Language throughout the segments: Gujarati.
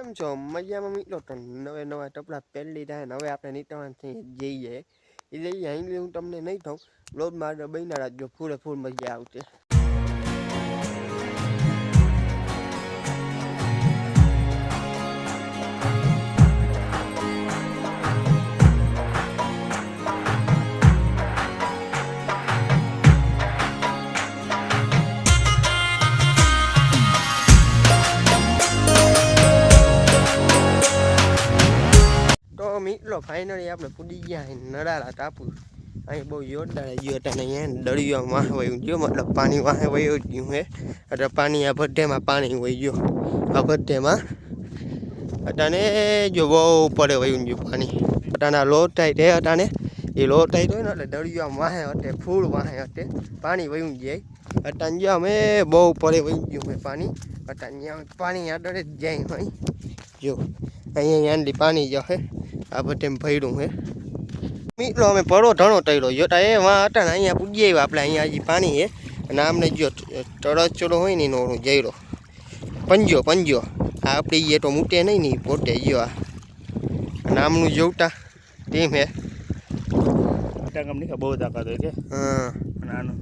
કેમ છો મજામાં મિત્રો તો નવે નવા ટપલા પહેલી થાય અને હવે આપણે નીકળવાથી જઈએ. એ જઈએ અહીં હું તમને નહીં થાઉં મારે બન્યા રાખજો ફૂલે ફૂલ મજા આવશે. ફાઇનલી આપણે પૂડી ગયા અહીં નડાલા ટાપુ. અહીં બહુ જોરદાર ગયો હતા ને અહીંયા દળિયો વાહ વયું ગયો મતલબ પાણી વાહે વયું ગયું હે. એટલે પાણી આ પાણી વહી ગયો. આ ભટ્ટેમાં અટાને જો બહુ પડે વયું ગયું પાણી. અટાના લોટ થાય તે અટાને એ લોટ થાય હોય ને એટલે આમ વાહે હટે, ફૂલ વાહે હટે. પાણી વયું જાય. અટાને જો અમે બહુ પડે વયું ગયું હોય પાણી. અટાને પાણી આડળે જ જાય હોય જો, અહીંયા આંડી પાણી જશે હે. આ બધે ભર્યું હે. મિત્રો અમે પડો ઢણો તળ્યો. જોતા એ વાં હતા ને અહીંયા પૂજી આવ્યા આપણે અહીંયા હજી પાણી હે. અને આમને જો તળચડો હોય ને એનો જયરો. પંજો પંજો. આ આપણી એ તો મૂટે નહીં ને પોતે જો આ. અને આમનું જોવતા ટીમ હે. બહુ તાકાત હોય કે? હા. અને આનું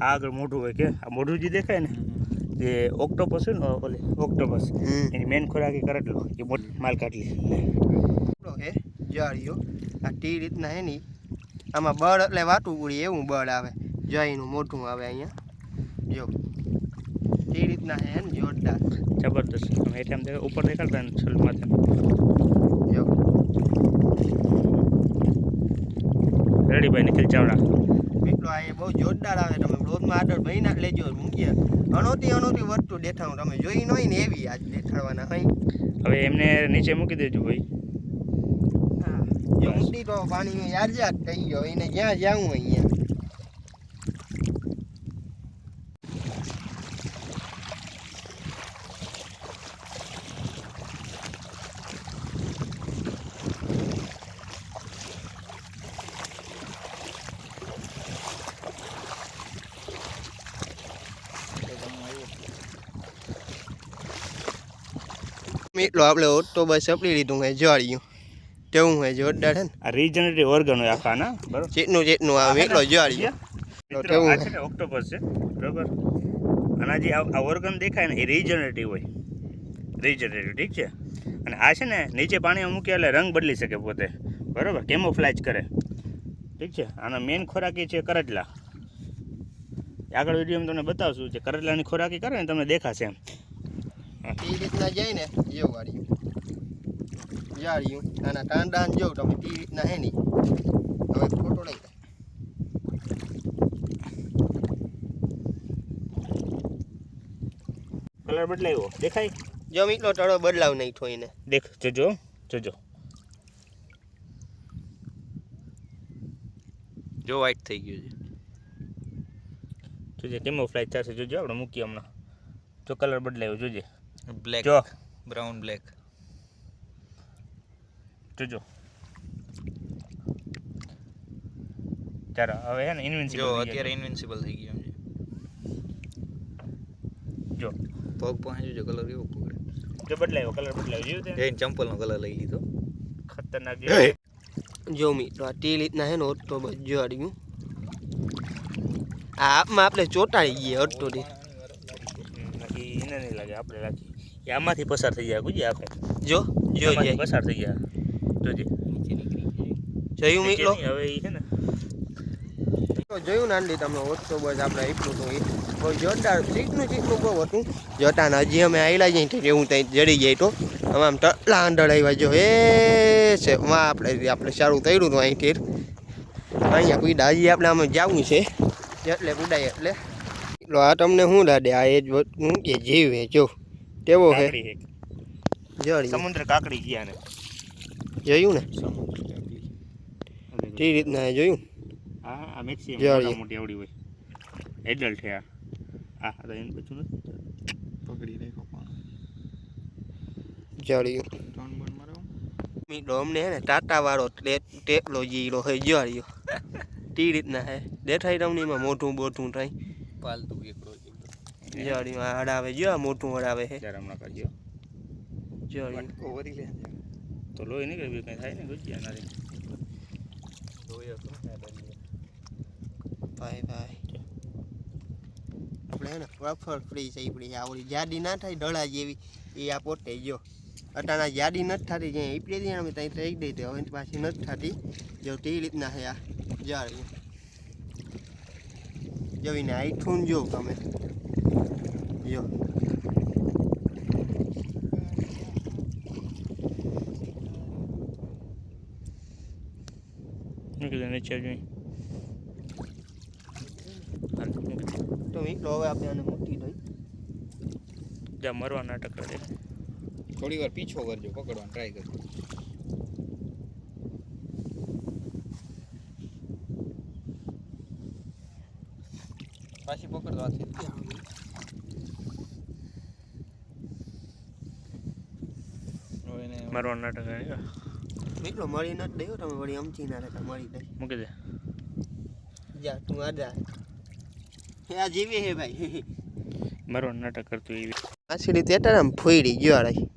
આગળ મોઢું હોય કે? આ મોઢું જે દેખાય ને જે ઓક્ટોપસ હોય ને ઓલે ઓક્ટોપસ. એની મેન ખોરાક એ કરટલો એ મોટી માલ કાઢી હે જાળીઓ આ ટી રીતના હે ની આમાં બળ એટલે વાટું પૂરી એવું બળ આવે. જઈનું મોટું આવે અહીંયા. જો. ટી રીતના હે ને જોરદાર. જબરદસ્ત. આમ એટલે આમ ઉપર નીકળતા ને છલ માથે. જો. રેડીભાઈ નિખિલ ચાવડા. મિત્રો આ એ બહુ જોરદાર આવે. તમે રોજમાં આગળ મહિના લેજો મૂકીએ અનોતી અનોતી વસ્તુ દેખાડું. તમે જોઈ નહીં હોય ને એવી આજ દેખાડવાના હોય હવે એમને નીચે મૂકી દેજો ભાઈ. જો ઊંડી તો પાણી યાદ યાદ થઈ ગયો એને જ્યાં જાવું હોય અહીંયા મિત્રો આપણે ઓટો બસ સપડી લીધું હે જાળ્યું તેવું હોય જોરદાર છે ને. આ રીજનરેટિવ ઓર્ગન હોય આખા ના? બરોબર? ચેટનું ચેટનું આવે એટલો જાળ્યું કેવું છે. ને ઓક્ટોપસ છે બરોબર? અને જે આ ઓર્ગન દેખાય ને એ રીજનરેટિવ હોય. રીજનરેટિવ ઠીક છે? અને આ છે ને નીચે પાણીમાં મૂકે એટલે રંગ બદલી શકે પોતે. બરોબર? કેમોફ્લાઇજ કરે. ઠીક છે? આનો મેઇન ખોરાક છે કરટલા આગળ વિડીયોમાં તમને બતાવશું જે કરટલાની ખોરાકી કરે ને તમને દેખાશે એમ. એ રીતના જાય ને એવું વાળ્યું જાળ્યું આના કાંડા ને જોઉં તમે તે રીતના હે નહીં. હવે ફોટો લઈ કલર બદલાયો. દેખાય? જો મીટલો ટળો બદલાવ નહીં થોઈને દેખ જોજો જોજો. જો વ્હાઈટ થઈ ગયું જોજે કેમોફ્લાઇજ થશે. જોજો આપણે મૂકીએ હમણાં. જો કલર બદલાયો જોજે. બ્લેક જો. બ્રાઉન બ્લેક જોજો. ચાલો હવે હે ને ઇન્વિન્સિબલ જો અત્યારે ઇન્વિન્સિબલ થઈ ગયો છે. જો. પગ પહોંચી જો કલર કેવો પકડે. જો બદલાયો કલર બદલાયો. જોયું તે? જઈને ચંપલનો કલર લઈ લીધો. ખતરનાક. જે મિત્રો આ તે રીતના હે ને ઓટો બજ્યો આડ્યું આ આપમાં આપણે ચોંટાડી ગઈએ ઓટો દે બાકી એને નહીં લાગે આપણે લાગી એ આમાંથી પસાર થઈ જાય ગુજી આખું. જો જો પસાર થઈ જાય જોજે નીચે જોયું. મિત્રો હવે છે ને. જોયું ને આંડી તમે ઓટો બસ આપણે આપ્યું હતું એ બહુ જોરદાર ચીકનું ચીકનું બહુ હતું. જોતા ને હજી અમે આવેલા જઈ તો એવું ત્યાં જડી જાય તો. અમે આમ ટટલા આંડળ આવ્યા જો એ છે. માં આપણે આપણે સારું કર્યું હતું અહીંથી અહીંયા કુઈડા હજી આપણે આમ જવું છે. એટલે કુડાય એટલે. એટલો આ તમને શું દાદે આ એ જ હું કે જીવ હે જો. કેવો છે. સમુદ્ર કાકડી ગયા ને જોયું ને તે રીતના એ જોયું હા આ મેક્સિમમ જાળી. મોટી આવડી હોય એડલ્ટ છે આ આ તો એનું બચ્ચું નથી પકડી રાખ્યો પણ જળ્યું ત્રણ બન મારો મીઠો અમને હે ને ટાટા વાળો ટેકનોલોજી નો હે જળ્યો તે રીતના હે દેખાય તમને એમાં મોટું બોટું થાય પાલતુ એકડો જળ્યું આ હડાવે જો આ મોટું હડાવે હે ત્યારે હમણાં કરજો જો અહીં. વાટકો વરી લે છે. તો લોહી નીકળે, બીજું કંઈ થાય ને ગુજિયા નાથી. ભાઈ ભાઈ. આપણે હે ને પ્રોફર ફ્રી છે પડી આવડી જાડી ના થાય ઢળા જેવી, એ આ પોતે જો અટાણા જાડી નથી થતી જ્યાં ઈપડી હતી અમે ત્યાં થઈ ગઈ હતી, હવે પાછી નથી થતી. જો તે રીતના છે આ જાળી જોઈને આઈઠું જો તમે. જો. નીચે જોઈ. તો મીઠો હવે આપણે આને મૂકી દઈ. જા મરવા નાટક કરે થોડી વાર પીછો કરજો પકડવાનો ટ્રાય કરજો. પાછી હવે એને મરવા નાટક કરે મીઠો મળી નથી દયો તમે વળી અમચી ના રહેતા મળી દે. મૂકી દે. જા તું આજા. હે આ જીવી હે ભાઈ. મારો નાટક કરતું એવી. પાછી રીતે એટલે આમ ફોડી ગયો રહી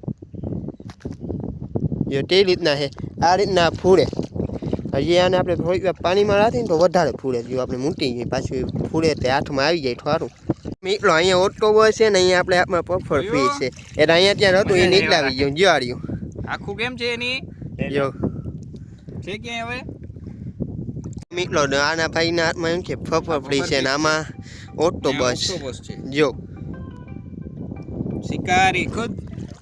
જો તે રીતના હે આ રીતના ફૂડે. હજી આને આપણે થોડીક વાર પાણીમાં રાખીએ ને તો વધારે ફૂડે. જો આપણે મૂટી જઈએ પાછું ફૂડે તે હાથમાં આવી જાય ઠારું મીટલો અહીંયા ઓટો બસ છે ને અહીંયા આપણે હાથમાં પફર ફી છે. એટલે અહીંયા ત્યાં હતું એ નીકળાવી ગયું જ્વાળ્યું આખું કેમ છે એની? જો છે ક્યાંય હવે મીટલો આના ભાઈના હાથમાં એમ કે ફ્રી છે ને આમાં ઓટો બસ જો શિકારી ખુદ.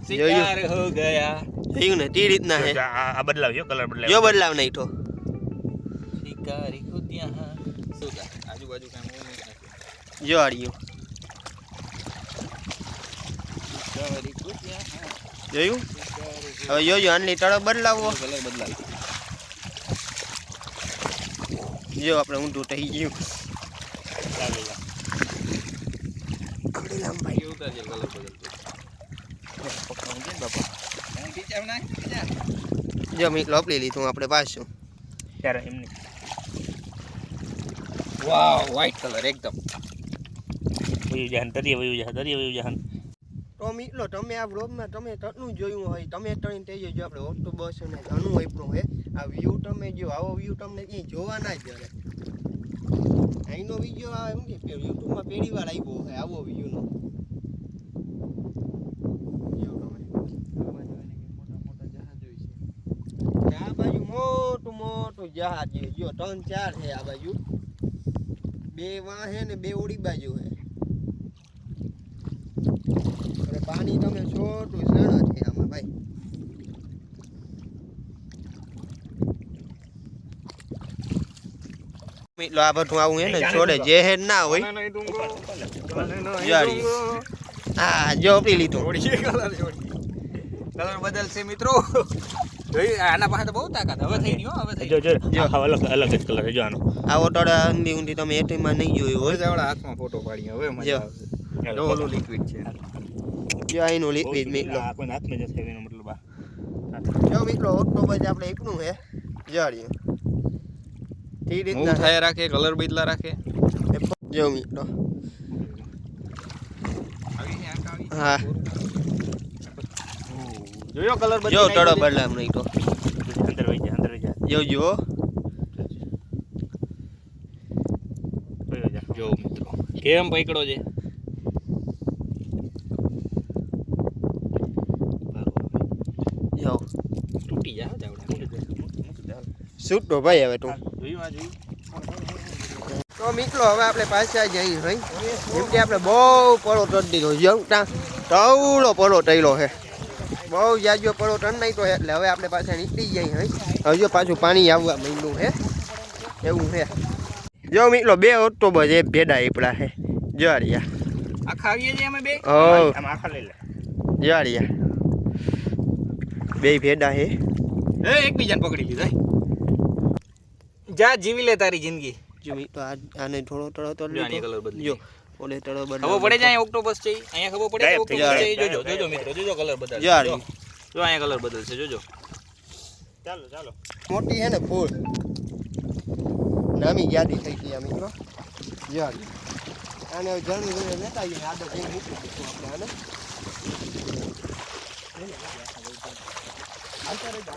શિકાર હો ગયા જોયું ને તે રીતના છે આ બદલાવ બદલાવ્યો કલર જો બદલાવ્યો બદલાવ નહીં તો શિકારી ખુદ યહાં જા આજુબાજુ કાંઈ મોં નહીં નાખ્યું. જ્વાળ્યું શિકારી ખુદ યહાં જોયું હવે જોજો આટલી તળો બદલાવો. કલર બદલાય જો આપણે ઊંધું થઈ ગયું. જો મેં લોપલી લીધું આપણે પાછું. ત્યારે એમની. વાવ વ્હાઈટ કલર એકદમ. વયું જહાન તરીએ વયું જહાન તરીએ વયું જહાન તો મીટલો તમે આ વ્લોગમાં તમે તટનું જોયું હોય તમે ત્રણ તે જોજો આપણે ઓટો બસ અને ઘણું આપ્યું હે આ વ્યૂ તમે જો આવો વ્યૂ તમને ક્યાંય જોવા ના જ મળે અહીંનો વીડિયો એમ કે યુટ્યુબમાં પહેલી વાર આવ્યો હોય આવો વ્યૂનો મોટા મોટા જહાજ હોય જો ત્રણ ચાર છે આ બાજુ બે વાં ને બે ઓડી બાજુ છે અને પાણી તમે છોટું સણ છે આમાં ભાઈ. એટલો આ બધું આવું હે ને છોડે જે હેડ ના હોય જાળી. હા જો પી લીધું. કલર બદલશે મિત્રો. જોઈ આના પાસે બહુ તાકાત હવે થઈ ગયો હવે થઈ જો જો. અલગ અલગ જ કલર છે જો આનો. આવો ઊંધી ઊંધી તમે એટીમાં નહીં જોયું હોય. જાવડા હાથમાં ફોટો પાડી હવે મજા આવશે. ઓલું લિક્વિડ છે. જો અહીંનું લિક્વિડ મીટલો આ કોઈને હાથમાં જશે એનો મતલબ આ. જો મિત્રો ઓક્ટોબર આપણે એકનું હે જાળ્યું. તે રીતના થાય રાખે કલર બદલા રાખે. જો મિત્રો. હા. જોયો કલર જો ટળો બદલામ નહીં તો. અંદર વઈ જા અંદર વહી જા જો જો મિત્રો કેમ પકડો છે? જો તૂટી જાવ જાવડા તો ભાઈ હવે તું? તો મિત્રો હવે આપણે પાછા જઈએ ભાઈ. જેમ કે આપણે બહુ પળો તરી દીધો જો ત્યાં તવડો પળો તર્યો છે. બહુ જાજો પળો ટન નહીં તો એટલે હવે આપણે પાછા નીકળી જઈએ ભાઈ. હજુ પાછું પાણી આવવા માંડ્યું છે. એવું છે. જો મિત્રો બે ઓક્ટોબર છે ભેડા આપણા છે. જાળિયા આખા આવીએ છીએ અમે બે? આખા લઈ લે. જાળિયા બે ભેડા હે. એ એકબીજાને પકડી લીધા. જા જીવી લે તારી જિંદગી. જીવી તો આને થોડો તળો તો કલર બદલી જો ઓલે તળો ખબર પડે છે અહીંયા ઓક્ટોપસ છે અહીંયા ખબર પડે ઓક્ટોપસ છે? જાય. જોજો જોજો મિત્રો જોજો કલર બદલ યાર જો જો અહીંયા કલર બદલશે જોજો. ચાલો ચાલો. મોટી છે ને ફૂલ. નામી યાદી થઈ ગઈ આ મિત્રો. યાર આને હવે જણું જણું લેતા આવીએ. આદત જઈને મૂકી દઈશું આપણે આને. I thought I got